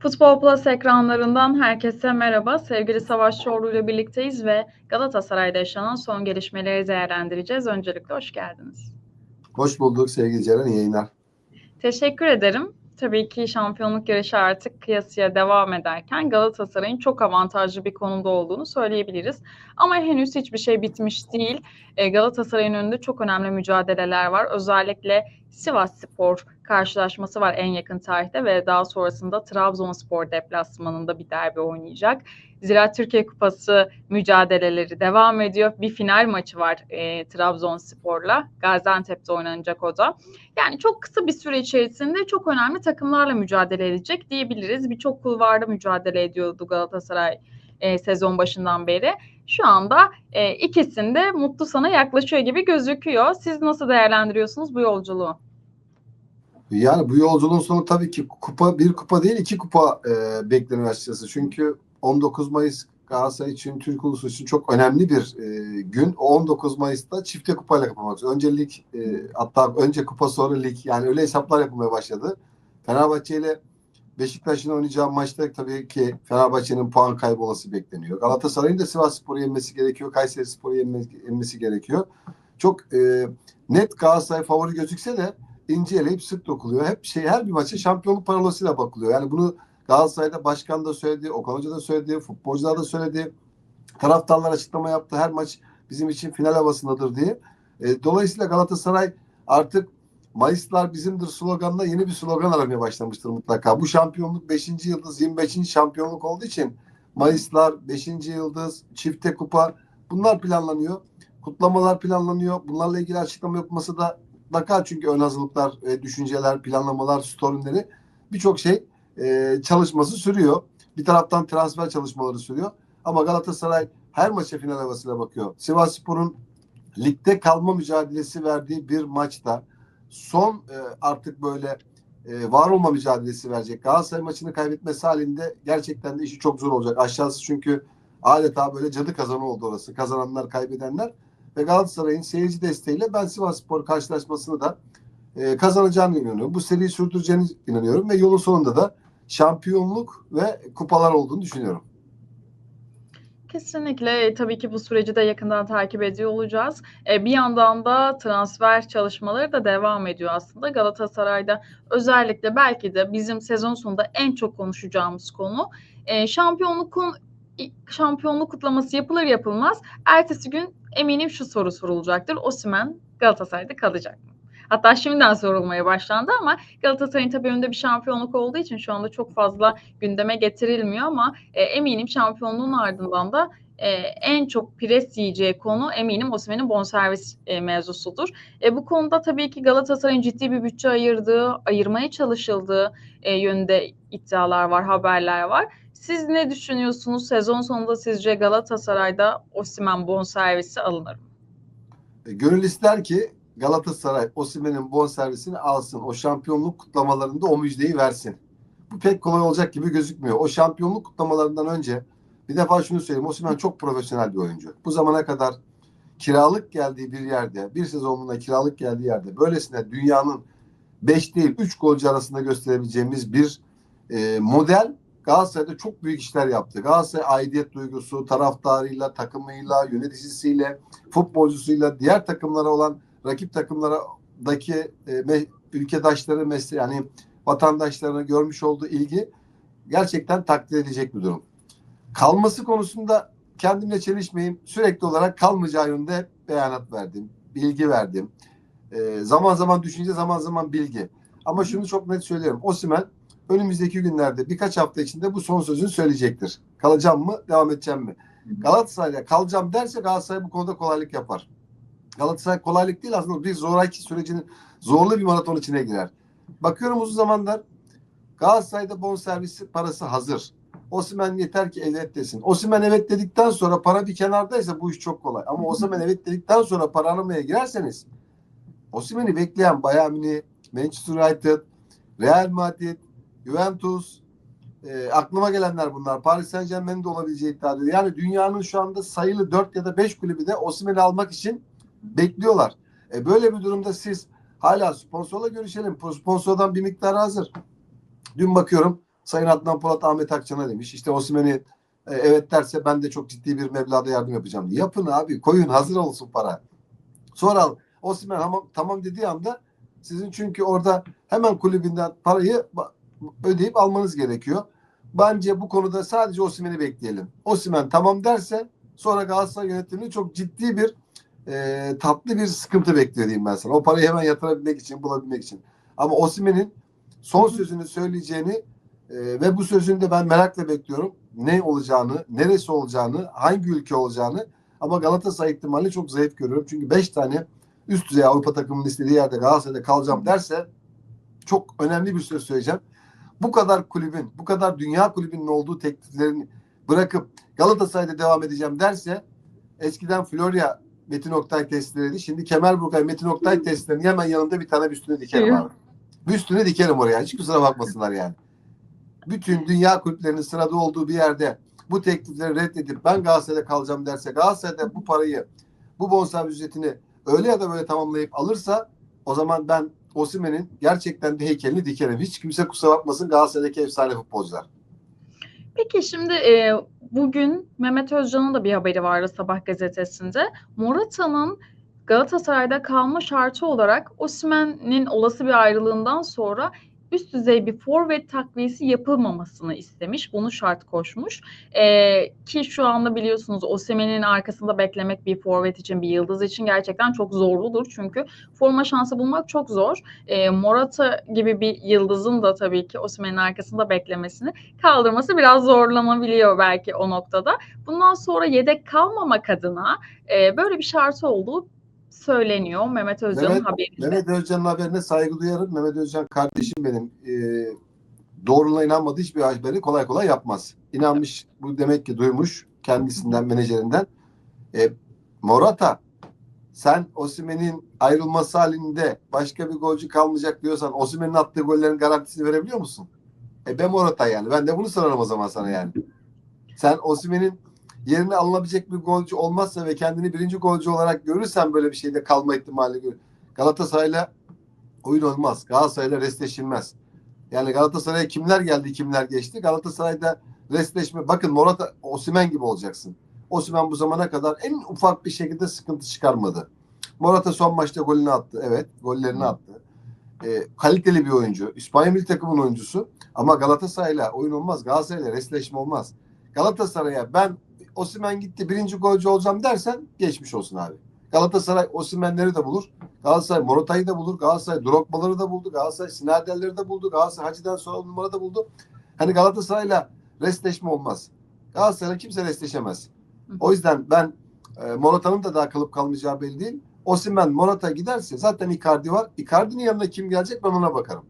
Futbol Plus ekranlarından herkese merhaba. Sevgili Savaş Çorlu ile birlikteyiz ve Galatasaray'da yaşanan son gelişmeleri değerlendireceğiz. Öncelikle hoş geldiniz. Hoş bulduk sevgili Ceren. İyi yayınlar. Teşekkür ederim. Tabii ki şampiyonluk yarışı artık kıyasıya devam ederken Galatasaray'ın çok avantajlı bir konumda olduğunu söyleyebiliriz. Ama henüz hiçbir şey bitmiş değil. E, Galatasaray'ın önünde çok önemli mücadeleler var. Özellikle Sivas Spor karşılaşması var en yakın tarihte ve daha sonrasında Trabzonspor deplasmanında bir derbi oynayacak. Ziraat Türkiye Kupası mücadeleleri devam ediyor. Bir final maçı var e, Trabzonspor'la. Gaziantep'te oynanacak o da. Yani çok kısa bir süre içerisinde çok önemli takımlarla mücadele edecek diyebiliriz. Birçok kulvarda mücadele ediyordu Galatasaray e, sezon başından beri. Şu anda e, ikisinde mutlu sana yaklaşıyor gibi gözüküyor. Siz nasıl değerlendiriyorsunuz bu yolculuğu? Yani bu yolculuğun sonu tabii ki kupa bir kupa değil iki kupa e, bekleniyor açıkçası. Çünkü 19 Mayıs Galatasaray için, Türk ulusu için çok önemli bir e, gün. O 19 Mayıs'ta çifte kupayla kapamak. Önce lig, e, hatta önce kupa sonra lig. Yani öyle hesaplar yapılmaya başladı. Fenerbahçe ile Beşiktaş'ın oynayacağı maçta tabii ki Fenerbahçe'nin puan kaybı olası bekleniyor. Galatasaray'ın da Sivas Spor'u yenmesi gerekiyor. Kayseri Spor'u yenmesi, yenmesi gerekiyor. Çok e, net Galatasaray favori gözükse de ince eleyip sık dokuluyor. Hep şey her bir maça şampiyonluk parolasıyla bakılıyor. Yani bunu Galatasaray'da başkan da söyledi, Okan Hoca da söyledi, futbolcular da söyledi. Taraftarlar açıklama yaptı. Her maç bizim için final havasındadır diye. E, dolayısıyla Galatasaray artık Mayıslar bizimdir sloganla yeni bir slogan aramaya başlamıştır mutlaka. Bu şampiyonluk 5. yıldız 25. şampiyonluk olduğu için Mayıslar 5. yıldız çifte kupa bunlar planlanıyor. Kutlamalar planlanıyor. Bunlarla ilgili açıklama yapması da mutlaka çünkü ön hazırlıklar, e, düşünceler, planlamalar, storyleri birçok şey e, çalışması sürüyor. Bir taraftan transfer çalışmaları sürüyor. Ama Galatasaray her maça final havasıyla bakıyor. Sivas Spor'un ligde kalma mücadelesi verdiği bir maçta son e, artık böyle e, var olma mücadelesi verecek. Galatasaray maçını kaybetmesi halinde gerçekten de işi çok zor olacak. Aşağısı çünkü adeta böyle cadı kazanı oldu orası. Kazananlar, kaybedenler. Ve Galatasaray'ın seyirci desteğiyle ben Sivas Spor karşılaşmasını da e, kazanacağını inanıyorum. Bu seriyi sürdüreceğini inanıyorum ve yolun sonunda da şampiyonluk ve kupalar olduğunu düşünüyorum. Kesinlikle tabii ki bu süreci de yakından takip ediyor olacağız. E, bir yandan da transfer çalışmaları da devam ediyor aslında. Galatasaray'da özellikle belki de bizim sezon sonunda en çok konuşacağımız konu e, şampiyonlukun şampiyonluk kutlaması yapılır yapılmaz ertesi gün eminim şu soru sorulacaktır. Osimhen Galatasaray'da kalacak mı? Hatta şimdiden sorulmaya başlandı ama Galatasaray'ın tabii önünde bir şampiyonluk olduğu için şu anda çok fazla gündeme getirilmiyor ama e, eminim şampiyonluğun ardından da e, en çok pres yiyeceği konu eminim Osimhen'in bonservis e, mevzusudur. E, bu konuda tabii ki Galatasaray'ın ciddi bir bütçe ayırdığı, ayırmaya çalışıldığı e, yönünde iddialar var, haberler var. Siz ne düşünüyorsunuz? Sezon sonunda sizce Galatasaray'da Osimhen bonservisi alınır mı? E, gönül ister ki Galatasaray Osimhen'in bonservisini alsın. O şampiyonluk kutlamalarında o müjdeyi versin. Bu pek kolay olacak gibi gözükmüyor. O şampiyonluk kutlamalarından önce bir defa şunu söyleyeyim. Osimhen çok profesyonel bir oyuncu. Bu zamana kadar kiralık geldiği bir yerde, bir sezonunda kiralık geldiği yerde böylesine dünyanın 5 değil 3 golcü arasında gösterebileceğimiz bir e, model Galatasaray'da çok büyük işler yaptı. Galatasaray aidiyet duygusu, taraftarıyla, takımıyla, yöneticisiyle, futbolcusuyla, diğer takımlara olan rakip takımlardaki e, me, ülkedaşları mesle yani vatandaşlarına görmüş olduğu ilgi gerçekten takdir edecek bir durum. Kalması konusunda kendimle çelişmeyeyim. Sürekli olarak kalmayacağı yönde beyanat verdim. Bilgi verdim. E, zaman zaman düşünce zaman zaman bilgi. Ama şunu çok net söylüyorum. Osimhen önümüzdeki günlerde birkaç hafta içinde bu son sözünü söyleyecektir. Kalacağım mı? Devam edeceğim mi? Galatasaray'la kalacağım derse Galatasaray bu konuda kolaylık yapar. Galatasaray kolaylık değil aslında bir zoraki sürecinin zorlu bir maraton içine girer. Bakıyorum uzun zamanlar Galatasaray'da bonservisi parası hazır. Osimhen yeter ki evet desin. Osimhen evet dedikten sonra para bir kenardaysa bu iş çok kolay. Ama Osimhen evet dedikten sonra para aramaya girerseniz Osimhen'i bekleyen Bayern Münih, Manchester United, Real Madrid, Juventus, e, aklıma gelenler bunlar. Paris Saint Germain'in de olabileceği iddia ediyor. Yani dünyanın şu anda sayılı 4 ya da 5 kulübü de Osimhen'i almak için bekliyorlar. E böyle bir durumda siz hala sponsorla görüşelim. Sponsordan bir miktar hazır. Dün bakıyorum Sayın Adnan Polat Ahmet Akçan'a demiş. İşte Osimhen'i e, evet derse ben de çok ciddi bir meblağda yardım yapacağım. Yapın abi koyun hazır olsun para. Sonra Osimhen tamam, tamam dediği anda sizin çünkü orada hemen kulübünden parayı ödeyip almanız gerekiyor. Bence bu konuda sadece Osimhen'i bekleyelim. Osimhen tamam derse sonra Galatasaray yönetimini çok ciddi bir e, tatlı bir sıkıntı bekliyor diyeyim ben sana. O parayı hemen yatırabilmek için, bulabilmek için. Ama Osimhen'in son sözünü söyleyeceğini e, ve bu sözünü de ben merakla bekliyorum. Ne olacağını, neresi olacağını, hangi ülke olacağını ama Galatasaray ihtimali çok zayıf görüyorum. Çünkü 5 tane üst düzey Avrupa takımının istediği yerde Galatasaray'da kalacağım derse çok önemli bir söz söyleyeceğim. Bu kadar kulübün, bu kadar dünya kulübünün olduğu tekliflerini bırakıp Galatasaray'da devam edeceğim derse eskiden Florya Metin Oktay testleriydi. Şimdi Kemerburgay Metin Oktay testlerinin hemen yanında bir tane büstüne dikerim abi. Büstüne dikerim oraya. Hiç kusura bakmasınlar yani. Bütün dünya kulüplerinin sırada olduğu bir yerde bu teklifleri reddedip ben Galatasaray'da kalacağım derse Galatasaray'da bu parayı bu bonservis ücretini öyle ya da böyle tamamlayıp alırsa o zaman ben Osimhen'in gerçekten de heykelini dikerim. Hiç kimse kusura bakmasın Galatasaray'daki efsane futbolcular. Peki şimdi e, bugün Mehmet Özcan'ın da bir haberi vardı Sabah gazetesinde. Morata'nın Galatasaray'da kalma şartı olarak Osimhen'in olası bir ayrılığından sonra üst düzey bir forvet takviyesi yapılmamasını istemiş. Bunu şart koşmuş. Ee, ki şu anda biliyorsunuz Osimhen'in arkasında beklemek bir forvet için, bir yıldız için gerçekten çok zorludur. Çünkü forma şansı bulmak çok zor. Ee, Morata gibi bir yıldızın da tabii ki Osimhen'in arkasında beklemesini kaldırması biraz zorlanabiliyor belki o noktada. Bundan sonra yedek kalmamak adına e, böyle bir şartı olduğu söyleniyor Mehmet Özcan'ın Mehmet- haberinde. Mehmet Özcan'ın haberine saygı duyarım. Mehmet Özcan kardeşim benim. Ee, doğruluğuna inanmadığı hiçbir haberi kolay kolay yapmaz. İnanmış, bu demek ki duymuş kendisinden, menajerinden. Ee, Morata, sen Osimhen'in ayrılması halinde başka bir golcü kalmayacak diyorsan Osimhen'in attığı gollerin garantisini verebiliyor musun? E ben Morata yani. Ben de bunu sorarım o zaman sana yani. Sen Osimhen'in yerine alınabilecek bir golcü olmazsa ve kendini birinci golcü olarak görürsen böyle bir şeyde kalma ihtimali gör. Galatasaray'la oyun olmaz. Galatasaray'la restleşilmez. Yani Galatasaray'a kimler geldi kimler geçti. Galatasaray'da restleşme. Bakın Morata Osimhen gibi olacaksın. Osimhen bu zamana kadar en ufak bir şekilde sıkıntı çıkarmadı. Morata son maçta golünü attı. Evet gollerini attı. E, kaliteli bir oyuncu. İspanya milli takımın oyuncusu. Ama Galatasaray'la oyun olmaz. Galatasaray'la restleşme olmaz. Galatasaray'a ben Osimhen gitti birinci golcü olacağım dersen geçmiş olsun abi. Galatasaray Osimhen'leri de bulur. Galatasaray Morata'yı da bulur. Galatasaray Drogba'ları da buldu. Galatasaray Sinader'leri de buldu. Galatasaray Hacı'dan sonra on numara da buldu. Hani Galatasaray'la restleşme olmaz. Galatasaray'la kimse restleşemez. O yüzden ben e, Morata'nın da daha kalıp kalmayacağı belli değil. Osimhen Morata giderse zaten Icardi var. Icardi'nin yanına kim gelecek ben ona bakarım.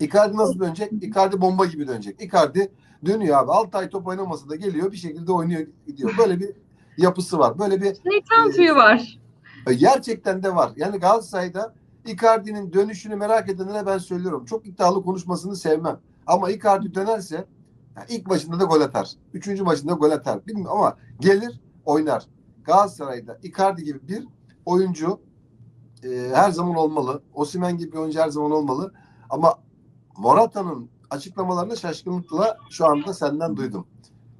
Icardi nasıl dönecek? Icardi bomba gibi dönecek. Icardi dönüyor abi. 6 ay top oynamasa da geliyor bir şekilde oynuyor gidiyor. Böyle bir yapısı var. Böyle bir Şeytan tüyü var. e, gerçekten de var. Yani Galatasaray'da Icardi'nin dönüşünü merak edenlere ben söylüyorum. Çok iddialı konuşmasını sevmem. Ama Icardi dönerse ya ilk maçında da gol atar. Üçüncü maçında gol atar. Bilmiyorum ama gelir oynar. Galatasaray'da Icardi gibi bir oyuncu e, her zaman olmalı. Osimhen gibi bir oyuncu her zaman olmalı. Ama Morata'nın açıklamalarını şaşkınlıkla şu anda senden duydum.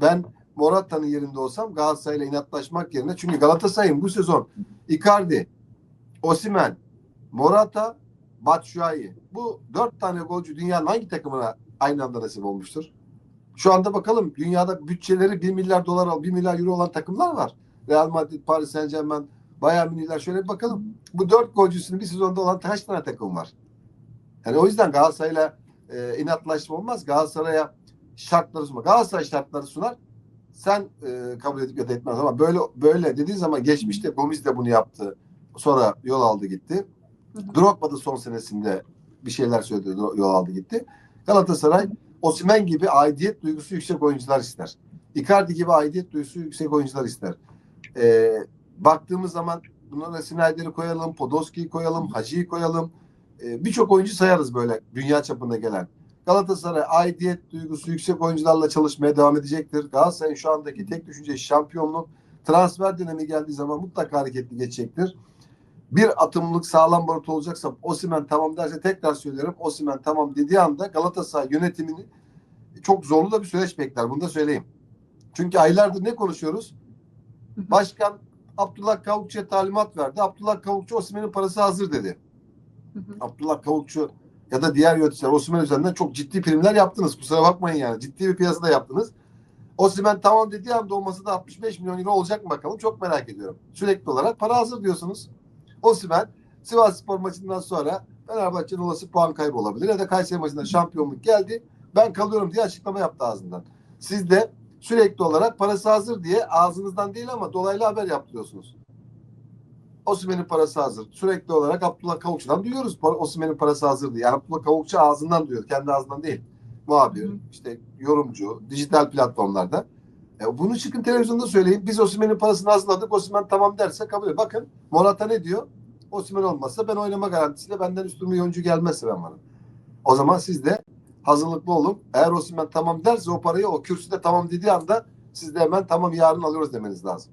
Ben Morata'nın yerinde olsam Galatasaray'la inatlaşmak yerine çünkü Galatasaray'ın bu sezon Icardi, Osimhen, Morata, Batshuayi bu dört tane golcü dünyanın hangi takımına aynı anda nasip olmuştur? Şu anda bakalım dünyada bütçeleri 1 milyar dolar, 1 milyar euro olan takımlar var. Real Madrid, Paris Saint Germain, Bayern Münihler şöyle bir bakalım. Bu dört golcüsünün bir sezonda olan kaç tane takım var? Yani o yüzden Galatasaray'la e, inatlaşma olmaz. Galatasaray'a şartları sunar. Galatasaray şartları sunar. Sen e, kabul edip ya da etmez ama böyle böyle dediği zaman geçmişte Gomis de bunu yaptı. Sonra yol aldı gitti. Drogba da son senesinde bir şeyler söyledi yol aldı gitti. Galatasaray Osimhen gibi aidiyet duygusu yüksek oyuncular ister. Icardi gibi aidiyet duygusu yüksek oyuncular ister. E, baktığımız zaman bunlara Snyder'i koyalım, Podolski'yi koyalım, Hacı'yı koyalım. E, Birçok oyuncu sayarız böyle dünya çapında gelen. Galatasaray aidiyet duygusu yüksek oyuncularla çalışmaya devam edecektir. Galatasaray'ın şu andaki tek düşünce şampiyonluk. Transfer dönemi geldiği zaman mutlaka hareketli geçecektir. Bir atımlık sağlam barut olacaksa Osimhen tamam derse tekrar söylerim. Osimhen tamam dediği anda Galatasaray yönetimini çok zorlu da bir süreç bekler. Bunu da söyleyeyim. Çünkü aylardır ne konuşuyoruz? Başkan Abdullah Kavukçu'ya talimat verdi. Abdullah Kavukçu Osimhen'in parası hazır dedi. Hı. Abdullah Kavukçu ya da diğer yöneticiler Osimhen üzerinden çok ciddi primler yaptınız. Kusura bakmayın yani. Ciddi bir piyasada yaptınız. Osimhen tamam dediği anda olması da 65 milyon euro olacak mı bakalım? Çok merak ediyorum. Sürekli olarak para hazır diyorsunuz. Osimhen Sivas Spor maçından sonra Fenerbahçe'nin olası puan kaybı olabilir. Ya da Kayseri maçında şampiyonluk geldi. Ben kalıyorum diye açıklama yaptı ağzından. Siz de sürekli olarak parası hazır diye ağzınızdan değil ama dolaylı haber yaptırıyorsunuz. Osimhen'in parası hazır. Sürekli olarak Abdullah Kavukçu'dan duyuyoruz. Osimhen'in parası hazır diye. Yani Abdullah Kavukçu ağzından duyuyor. Kendi ağzından değil. Muhabir, Hı işte yorumcu, dijital platformlarda. E, bunu çıkın televizyonda söyleyin. Biz Osimhen'in parasını hazırladık. Osimhen tamam derse kabul ediyor. Bakın Morata ne diyor? Osimhen olmazsa ben oynama garantisiyle benden üstün bir oyuncu gelmezse ben varım. O zaman siz de hazırlıklı olun. Eğer Osimhen tamam derse o parayı o kürsüde tamam dediği anda siz de hemen tamam yarın alıyoruz demeniz lazım.